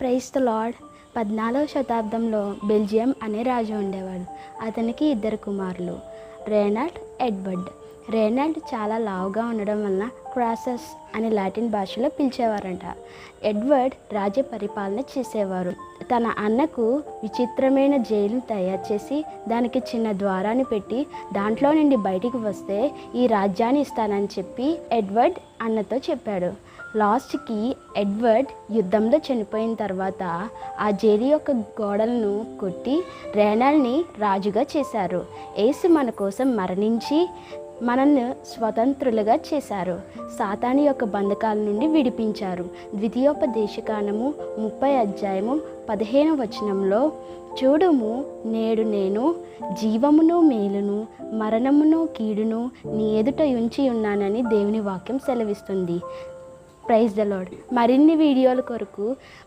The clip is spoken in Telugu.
Price the lord. పద్నాలుగవ శతాబ్దంలో బెల్జియం అనే రాజు ఉండేవాడు. అతనికి ఇద్దరు కుమారులు రేనాల్డ్ ఎడ్వర్డ్. రేనాల్డ్ చాలా లావుగా ఉండడం వలన క్రాసస్ అని లాటిన్ భాషలో పిలిచేవారంట. ఎడ్వర్డ్ రాజ్య పరిపాలన చేసేవారు. తన అన్నకు విచిత్రమైన జైలు తయారు చేసి దానికి చిన్న ద్వారాన్ని పెట్టి దాంట్లో నుండి బయటికి వస్తే ఈ రాజ్యాన్ని ఇస్తానని చెప్పి ఎడ్వర్డ్ అన్నతో చెప్పాడు. లాస్ట్కి ఎడ్వర్డ్ యుద్ధంలో చనిపోయిన తర్వాత ఆ జైలు యొక్క గోడలను కొట్టి రేనాల్ని రాజుగా చేశారు. ఏసు మన కోసం మరణించి మనల్ని స్వతంత్రులుగా చేశారు. సాతాని యొక్క బంధకాల నుండి విడిపించారు. ద్వితీయోపదేశకాండము ముప్పై అధ్యాయము పదిహేను వచనంలో చూడుము నేడు నేను జీవమును మేలును మరణమును కీడును నీ ఎదుట ఉంచి ఉన్నానని దేవుని వాక్యం సెలవిస్తుంది. ప్రైజ్ ద లాడ్ మరిన్ని వీడియోల కొరకు